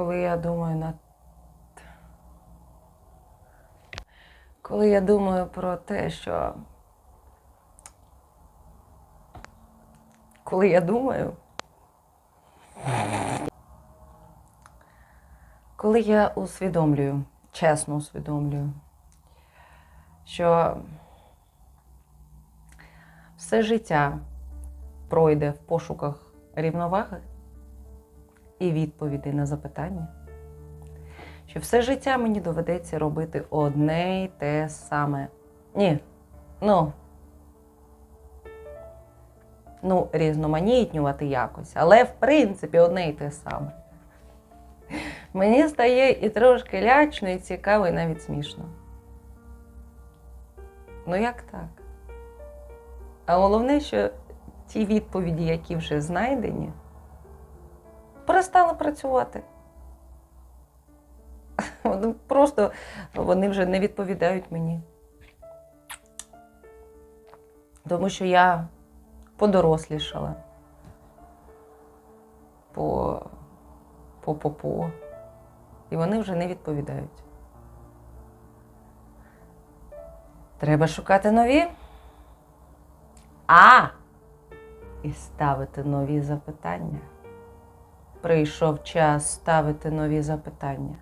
коли я думаю над. Коли я думаю про те, що. Коли я думаю. Коли я усвідомлюю, чесно усвідомлюю, що все життя пройде в пошуках рівноваги і відповідей на запитання, що все життя мені доведеться робити одне й те саме. Ні, ну, ну, різноманітнювати якось, але в принципі одне й те саме. Мені стає і трошки лячно, і цікаво, і навіть смішно. Ну як так? А головне, що ті відповіді, які вже знайдені, перестали працювати. Просто вони вже не відповідають мені. Тому що я подорослішала. По по по по. І вони вже не відповідають. Треба шукати нові. А! І ставити нові запитання. Прийшов час ставити нові запитання.